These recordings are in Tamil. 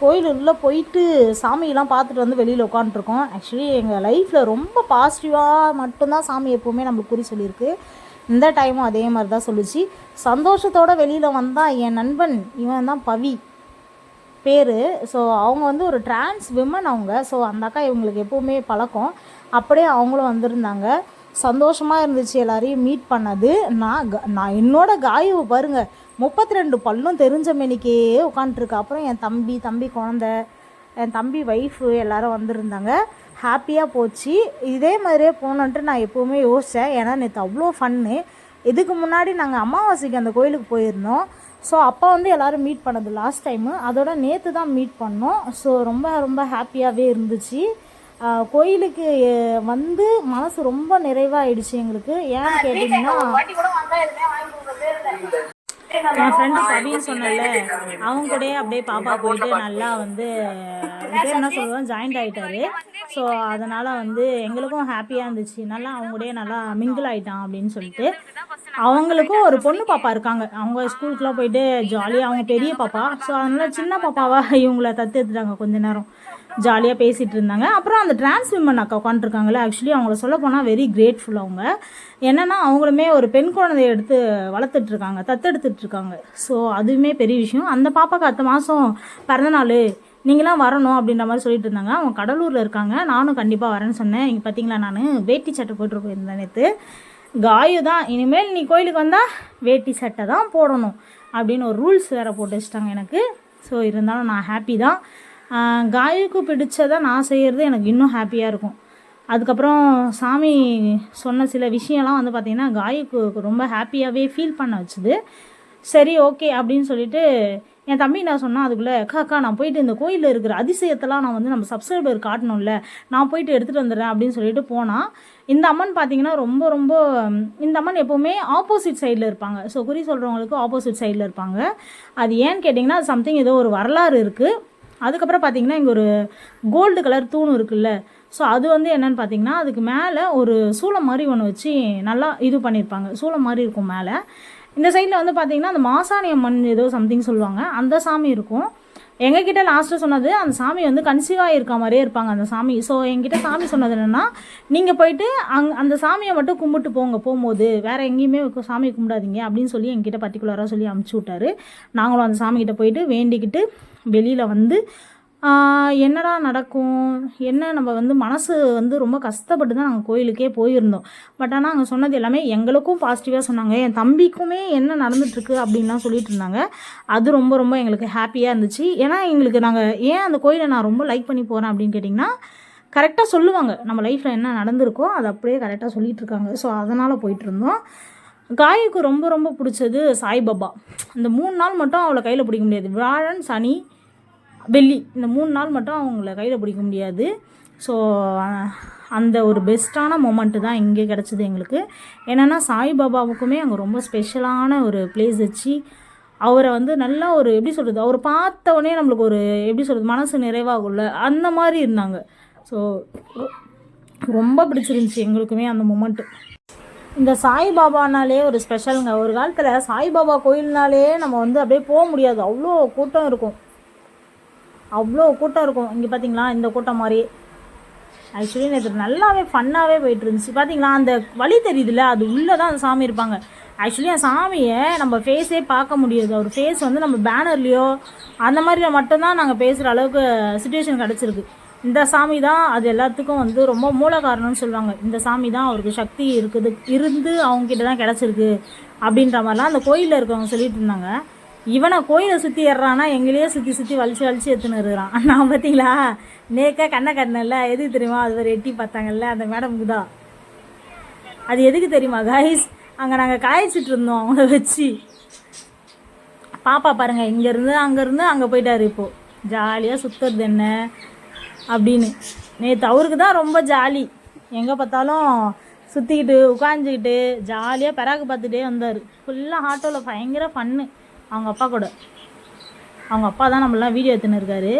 கோயில் உள்ளே போயிட்டு சாமியெல்லாம் பார்த்துட்டு வந்து வெளியில் உட்காந்துருக்கோம் ஆக்சுவலி எங்கள் லைஃப்பில் ரொம்ப பாசிட்டிவாக மட்டும்தான் சாமி எப்போவுமே நம்மளுக்கு குறி சொல்லியிருக்கு. இந்த டைமும் அதே மாதிரி தான் சொல்லுச்சு. சந்தோஷத்தோடு வெளியில் வந்தால் என் நண்பன் இவன் தான் பவி பேர். ஸோ அவங்க வந்து ஒரு டிரான்ஸ் விமன் அவங்க. ஸோ அந்த அக்கா இவங்களுக்கு எப்போவுமே பழக்கம். அப்படியே அவங்களும் வந்திருந்தாங்க. சந்தோஷமாக இருந்துச்சு எல்லாரையும் மீட் பண்ணது. நான் க- நான் என்னோட காயுவை பாருங்கள் முப்பத்தி ரெண்டு பல்லும் தெரிஞ்ச மெனிக்கே உட்காந்துருக்கு அப்புறம் என் தம்பி தம்பி குழந்த என் தம்பி ஒய்ஃபு எல்லாரும் வந்திருந்தாங்க. ஹாப்பியாக போச்சு. இதே மாதிரியே போகணுன்ட்டு நான் எப்போவுமே யோசித்தேன் ஏன்னா நேற்று அவ்வளோ ஃபன்னு இதுக்கு முன்னாடி நாங்கள் அமாவாசைக்கு அந்த கோயிலுக்கு போயிருந்தோம். ஸோ அப்போ வந்து எல்லோரும் மீட் பண்ணது லாஸ்ட் டைமு அதோட நேற்று தான் மீட் பண்ணோம். ஸோ ரொம்ப ரொம்ப ஹாப்பியாகவே இருந்துச்சு. கோயிலுக்கு வந்து மனசு ரொம்ப நிறைவாயிடுச்சு எங்களுக்கு. ஏன்னு கேட்டிங்கன்னா என் ஃப்ரெண்டு பவின்னு சொன்னல அவங்க கூடயே அப்படியே பாப்பா போயிட்டு நல்லா வந்து பேர் என்ன சொல்லுவோம் ஜாயிண்ட் ஆகிட்டாரு ஸோ அதனால் வந்து எங்களுக்கும் ஹாப்பியாக இருந்துச்சு. நல்லா அவங்க கூடயே நல்லா மிங்கிள் ஆகிட்டான் அப்படின்னு சொல்லிட்டு. அவங்களுக்கும் ஒரு பொண்ணு பாப்பா இருக்காங்க. அவங்க ஸ்கூலுக்குலாம் போயிட்டு ஜாலியாக அவங்க பெரிய பாப்பா. ஸோ அதனால் சின்ன பாப்பாவா இவங்கள தத்து எடுத்துட்டாங்க கொஞ்ச நேரம். ஜாலியாக பேசிகிட்டு இருந்தாங்க. அப்புறம் அந்த டிரான்ஸ் விமன் அக்கா உட்காந்துருக்காங்களே ஆக்சுவலி அவங்கள சொல்ல போனால் வெரி கிரேட்ஃபுல் அவங்க. என்னென்னா அவங்களுமே ஒரு பெண் குழந்தைய எடுத்து வளர்த்துட்ருக்காங்க தத்தெடுத்துட்ருக்காங்க இருக்காங்க. ஸோ அதுவுமே பெரிய விஷயம். அந்த பாப்பாக்கு அடுத்த மாதம் பிறந்தநாள். நீங்களாம் வரணும் அப்படின்ற மாதிரி சொல்லிட்டு இருந்தாங்க. அவங்க கடலூரில் இருக்காங்க. நானும் கண்டிப்பாக வரேன்னு சொன்னேன். இங்கே பார்த்தீங்களா நான்? வேட்டி சட்டை போட்டு போயிருந்தேன் நேற்று காயு தான். இனிமேல் நீ கோயிலுக்கு வந்தால் வேட்டி சட்டை தான் போடணும் அப்படின்னு ஒரு ரூல்ஸ் வேறு போட்டு வச்சிட்டாங்க எனக்கு. ஸோ இருந்தாலும் நான் ஹாப்பி தான். காயுக்கு பிடிச்சதை நான் செய்கிறது எனக்கு இன்னும் ஹாப்பியாக இருக்கும். அதுக்கப்புறம் சாமி சொன்ன சில விஷயம்லாம் வந்து பார்த்திங்கன்னா காயுக்கு ரொம்ப ஹாப்பியாகவே ஃபீல் பண்ண வச்சுது. சரி ஓகே அப்படின்னு சொல்லிட்டு என் தம்பி நான் சொன்னால் அதுக்குள்ளே அக்கா அக்கா நான் போயிட்டு இந்த கோயிலில் இருக்கிற அதிசயத்தெல்லாம் நான் வந்து நம்ம சப்ஸ்கிரைபர் காட்டணும்ல. நான் போயிட்டு எடுத்துகிட்டு வந்துடுறேன் அப்படின்னு சொல்லிட்டு போனால் இந்த அம்மன் பார்த்தீங்கன்னா ரொம்ப ரொம்ப இந்த அம்மன் எப்போவுமே ஆப்போசிட் சைடில் இருப்பாங்க. ஸோ குறி சொல்கிறவங்களுக்கு ஆப்போசிட் சைடில் இருப்பாங்க. அது ஏன்னு கேட்டிங்கன்னா சம்திங் ஏதோ ஒரு வரலாறு இருக்குது அதுக்கப்புறம் பார்த்தீங்கன்னா இங்கே ஒரு கோல்டு கலர் தூண் இருக்குல்ல. ஸோ அது வந்து என்னன்னு பார்த்தீங்கன்னா அதுக்கு மேலே ஒரு சூளம் மாதிரி ஒன்று வச்சு நல்லா இது பண்ணியிருப்பாங்க சூளம் மாதிரி இருக்கும் மேலே. இந்த சைடில் வந்து பார்த்தீங்கன்னா அந்த மாசாணி அம்மன் ஏதோ சம்திங் சொல்லுவாங்க. அந்த சாமி இருக்கும். எங்ககிட்ட லாஸ்ட்டு சொன்னது அந்த சாமி வந்து கன்சீவாக இருக்க மாதிரியே இருப்பாங்க அந்த சாமி. ஸோ எங்கிட்ட சாமி சொன்னது என்னென்னா நீங்கள் போயிட்டு அங் அந்த சாமியை மட்டும் கும்பிட்டு போங்க போகும்போது. வேறு எங்கேயுமே சாமி கும்பிடாதீங்க அப்படின்னு சொல்லி எங்கிட்ட பர்டிகுலராக சொல்லி அமுச்சு விட்டாரு. நாங்களும் அந்த சாமிக்கிட்ட போயிட்டு வேண்டிக்கிட்டு வெளியில் வந்து என்னடா நடக்கும்? என்ன நம்ம வந்து மனசு வந்து ரொம்ப கஷ்டப்பட்டு தான் நாங்கள் கோயிலுக்கே போயிருந்தோம். பட் ஆனால் அங்கே சொன்னது எல்லாமே எங்களுக்கும் பாசிட்டிவாக சொன்னாங்க. என் தம்பிக்குமே என்ன நடந்துட்டுருக்கு அப்படின்லாம் சொல்லிட்டு இருந்தாங்க. அது ரொம்ப ரொம்ப எங்களுக்கு ஹாப்பியாக இருந்துச்சு. ஏன்னா எங்களுக்கு நாங்கள் ஏன் அந்த கோயிலை நான் ரொம்ப லைக் பண்ணி போகிறேன் அப்படின்னு கேட்டிங்கன்னா கரெக்டாக சொல்லுவாங்க. நம்ம லைஃப்பில் என்ன நடந்திருக்கோ அதை அப்படியே கரெக்டாக சொல்லிட்டு இருக்காங்க. ஸோ அதனால் போயிட்டுருந்தோம் காயுக்கு ரொம்ப ரொம்ப பிடிச்சது சாய்பாபா. இந்த மூணு நாள் மட்டும் அவளை கையில் பிடிக்க முடியாது. வியாழன் சனி வெள்ளி இந்த மூணு நாள் மட்டும் அவங்கள கையில் பிடிக்க முடியாது. ஸோ அந்த ஒரு பெஸ்ட்டான மொமெண்ட்டு தான் இங்கே கிடச்சிது எங்களுக்கு. என்னென்னா சாய்பாபாவுக்குமே அங்கே ரொம்ப ஸ்பெஷலான ஒரு பிளேஸ் வச்சு அவரை வந்து நல்லா ஒரு எப்படி சொல்கிறது அவரை பார்த்தவொடனே நம்மளுக்கு ஒரு எப்படி சொல்கிறது மனசு நிறைவாகும்ல அந்த மாதிரி இருந்தாங்க. ஸோ ரொம்ப பிடிச்சிருந்துச்சி எங்களுக்குமே அந்த மொமெண்ட்டு இந்த சாய்பாபானாலே ஒரு ஸ்பெஷலுங்க ஒரு காலத்தில் சாய்பாபா கோயில்னாலே நம்ம வந்து அப்படியே போக முடியாது. அவ்வளோ கூட்டம் இருக்கும். அவ்வளோ கூட்டம் இருக்கும். இங்கே பார்த்தீங்களா இந்த கூட்டம் மாதிரி. ஆக்சுவலி நேற்று நல்லாவே ஃபன்னாகவே போயிட்டு இருந்துச்சு பார்த்தீங்களா அந்த வழி தெரியுதுல்ல? அது உள்ளே தான் அந்த சாமி இருப்பாங்க. ஆக்சுவலி அந்த சாமியை நம்ம ஃபேஸே பார்க்க முடியாது. அவர் ஃபேஸ் வந்து நம்ம பேனர்லேயோ அந்த மாதிரி மட்டும்தான் நாங்கள் பேசுகிற அளவுக்கு சுச்சுவேஷன் கிடச்சிருக்கு. இந்த சாமி தான் அது எல்லாத்துக்கும் வந்து ரொம்ப மூல காரணம்னு சொல்லுவாங்க. இந்த சாமி தான் அவருக்கு சக்தி இருக்குது இருந்து அவங்ககிட்ட தான் கிடச்சிருக்கு அப்படின்ற மாதிரிலாம் அந்த கோயிலில் இருக்கவங்க சொல்லிட்டு இருந்தாங்க. இவனை கோயிலை சுற்றி ஏறானா எங்களையே சுற்றி சுற்றி வலிச்சு வலிச்சு எடுத்துன்னு இருக்கிறான் நான் பார்த்தீங்களா? நேக்கா கண்ணை கட்டினல எதுக்கு தெரியுமா? அது ஒரு எட்டி பார்த்தாங்கல்ல அந்த மேடமுக்கு தான் அது எதுக்கு தெரியுமா காய்ஸ் அங்கே நாங்கள் காய்ச்சிட்டு இருந்தோம் அவங்கள வச்சு. பாப்பா பாருங்க இங்கேருந்து அங்கேருந்து அங்கே போயிட்டார் இப்போது ஜாலியாக சுற்றுறது என்ன? அப்படின்னு. நேற்று அவருக்கு தான் ரொம்ப ஜாலி. எங்கே பார்த்தாலும் சுற்றிக்கிட்டு உட்காந்துக்கிட்டு ஜாலியாக பிறகு பார்த்துட்டே வந்தார். ஃபுல்லாக ஆட்டோவில் பயங்கர ஃபன்னு அவங்க அப்பா கூட. அவங்க அப்பா தான் நம்மளாம் வீடியோ எடுத்துன்னு இருக்காரு.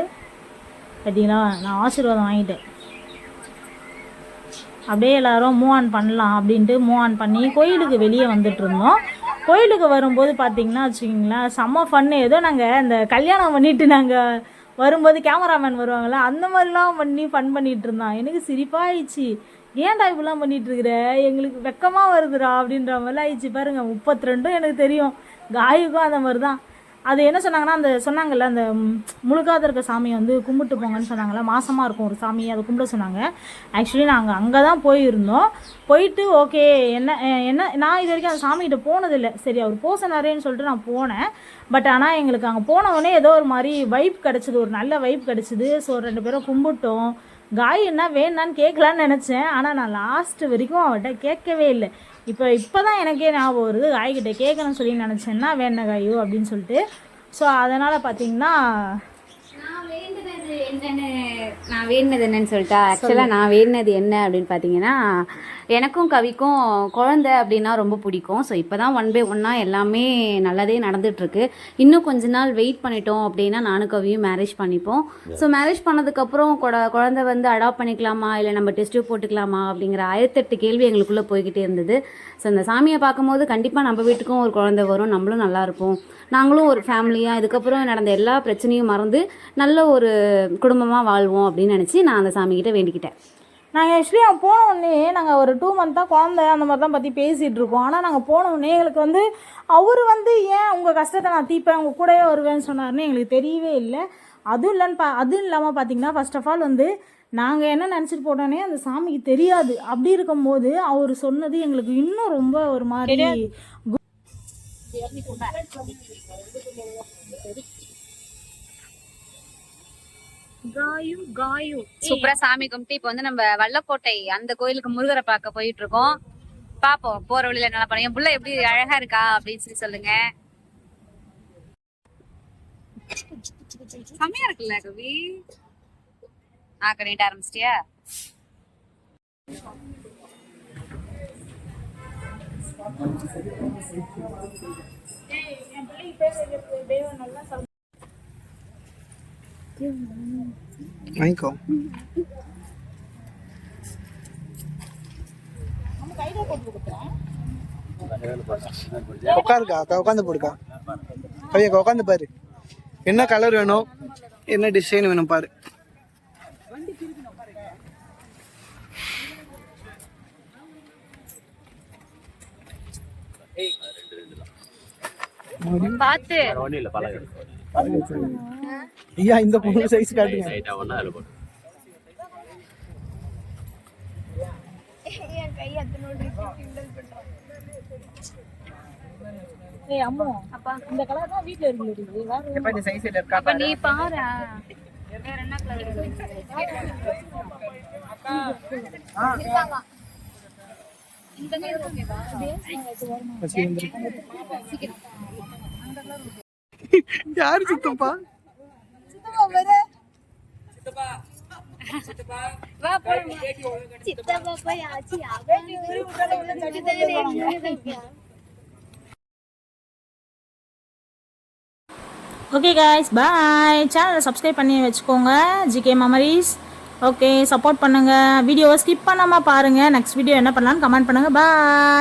பார்த்தீங்களா நான் ஆசீர்வாதம் வாங்கிட்டேன். அப்படியே எல்லாரும் மூவ் ஆன் பண்ணலாம் அப்படின்ட்டு மூவ் ஆன் பண்ணி கோயிலுக்கு வெளியே வந்துட்டு இருந்தோம். கோயிலுக்கு வரும்போது பார்த்தீங்கன்னா வச்சுக்கிங்களேன் செம்ம ஃபன்னு ஏதோ நாங்கள் இந்த கல்யாணம் பண்ணிட்டு நாங்கள் வரும்போது கேமராமேன் வருவாங்கள்ல அந்த மாதிரிலாம் பண்ணி ஃபன் பண்ணிகிட்டு இருந்தான். எனக்கு சிரிப்பாகிடுச்சு ஏன்டா இப்படிலாம் பண்ணிகிட்ருக்குற இருக்கிற? எங்களுக்கு வெக்கமாக வருதுடா அப்படின்ற மாதிரிலாம் ஆயிடுச்சு. பாருங்கள் முப்பத்தி ரெண்டும் எனக்கு தெரியும். காயுக்கும் அந்த மாதிரி தான். அது என்ன சொன்னாங்கன்னா அந்த சொன்னாங்கல்ல அந்த ம், முழுகாத இருக்க சாமியை வந்து கும்பிட்டு போங்கன்னு சொன்னாங்கல்ல மாசமாக இருக்கும் ஒரு சாமி அதை கும்பிட சொன்னாங்க. ஆக்சுவலி நாங்கள் அங்கே தான் போயிருந்தோம். போயிட்டு ஓகே என்ன என்ன நான் இது வரைக்கும் அந்த சாமிகிட்ட போனதில்லை. சரி அவர் போசனாரேன்னு சொல்லிட்டு நான் போனேன். பட் ஆனால் எங்களுக்கு அங்கே போன ஏதோ ஒரு மாதிரி வைப் கிடச்சிது ஒரு நல்ல வைப் கிடச்சிது. ஸோ ரெண்டு பேரும் கும்பிட்டோம். காய் என்ன வேணான்னு கேட்கலான்னு நினச்சேன். ஆனால் நான் லாஸ்ட் வரைக்கும் அவர்கிட்ட கேட்கவே இல்லை. இப்போ இப்போ தான் எனக்கே ஞாபகம் வருது. காய்கிட்ட கேட்கணும்னு சொல்லி நினச்சேன்னா வேண காயோ அப்படின்னு சொல்லிட்டு. ஸோ அதனால் பார்த்தீங்கன்னா நான் என்னன்னு நான் வேண்டினது என்னன்னு சொல்லிட்டா ஆக்சுவலாக நான் வேண்டினது என்ன அப்படின்னு பார்த்தீங்கன்னா எனக்கும் கவிக்கும் குழந்தை அப்படின்னா ரொம்ப பிடிக்கும். ஸோ இப்போ தான் ஒன் பை ஒன்னாக எல்லாமே நல்லதே நடந்துட்டுருக்கு. இன்னும் கொஞ்ச நாள் வெயிட் பண்ணிட்டோம் அப்படின்னா நானும் கவியும் மேரேஜ் பண்ணிப்போம். ஸோ மேரேஜ் பண்ணதுக்கப்புறம் குழந்தை வந்து அடாப்ட் பண்ணிக்கலாமா? இல்லை நம்ம டெஸ்ட்டு போட்டுக்கலாமா? அப்படிங்கிற ஆயிரத்தெட்டு கேள்வி எங்களுக்குள்ளே போய்கிட்டே இருந்தது. ஸோ இந்த சாமியை பார்க்கும்போது கண்டிப்பாக நம்ம வீட்டுக்கும் ஒரு குழந்தை வரும். நம்மளும் நல்லா இருப்போம். நாங்களும் ஒரு ஃபேமிலியாக இதுக்கப்புறம் நடந்த எல்லா பிரச்சனையும் மறந்து நல்ல ஒரு குடும்பமாக வாழ்வோம் அப்படின்னு நினச்சி நான் அந்த சாமிக்கிட்ட வேண்டிக்கிட்டேன். நாங்கள் ஆக்சுவலி அவன் போன உடனே நாங்கள் ஒரு டூ மந்த் தான் குழந்தை அந்த மாதிரி தான் பற்றி பேசிகிட்டு இருக்கோம். ஆனால் நாங்கள் போன உடனே எங்களுக்கு வந்து அவர் வந்து ஏன் உங்கள் கஷ்டத்தை நான் தீப்பேன் உங்கள் கூடவே வருவேன்னு சொன்னார்னு எங்களுக்கு தெரியவே இல்லை. அதுவும் இல்லைன்னு பா அதுவும் இல்லாமல் பார்த்தீங்கன்னா ஃபர்ஸ்ட் ஆஃப் ஆல் வந்து நாங்கள் என்ன நினச்சிட்டு போட்டோன்னே அந்த சாமிக்கு தெரியாது. அப்படி இருக்கும்போது அவர் சொன்னது எங்களுக்கு இன்னும் ரொம்ப ஒரு மாதிரி சூப்பரா சாமி கும்பிட்டு இப்போ வந்து நம்ம வல்லக்கோட்டை அந்த கோயிலுக்கு முருகரை பார்க்க போயிட்டு இருக்கோம் பாப்போம் போற வழியில நல்லா பண்ண என் புள்ள எப்படி அழகா இருக்கா அப்படின்னு சொல்லி சொல்லுங்க. செம்மையா இருக்குல்ல கவி? ஆக்க நீட்ட ஆரம்பிச்சிட்டியா? வாங்கிக்கோ. உட்காருக்கா அக்கா உட்காந்து போடுக்கா. கவியக்கா உட்காந்து பாரு. என்ன கலர் வேணும்? என்ன டிசைன் வேணும் பாரு. பார்த்து ஐயா இந்த பொண்ணு சைஸ் காட்டுங்க. ஏய் அம்மோ அப்பா இந்த கலர் தான் வீட்டில் இருக்குது வேற இந்த சைஸ் இருக்கா அப்ப நீ பாரு. வேற என்ன கலர் யாரு சித்தப்பா? வா ஓகே காய்ஸ் பாய் சேனலை சப்ஸ்கிரைப் பண்ணி வச்சுக்கோங்க. ஜிகே மெமரிஸ் ஓகே சப்போர்ட் பண்ணுங்கள் வீடியோவை ஸ்கிப் பண்ணாமல் பாருங்கள் நெக்ஸ்ட் வீடியோ என்ன பண்ணலான்னு கமெண்ட் பண்ணுங்கள் பாய்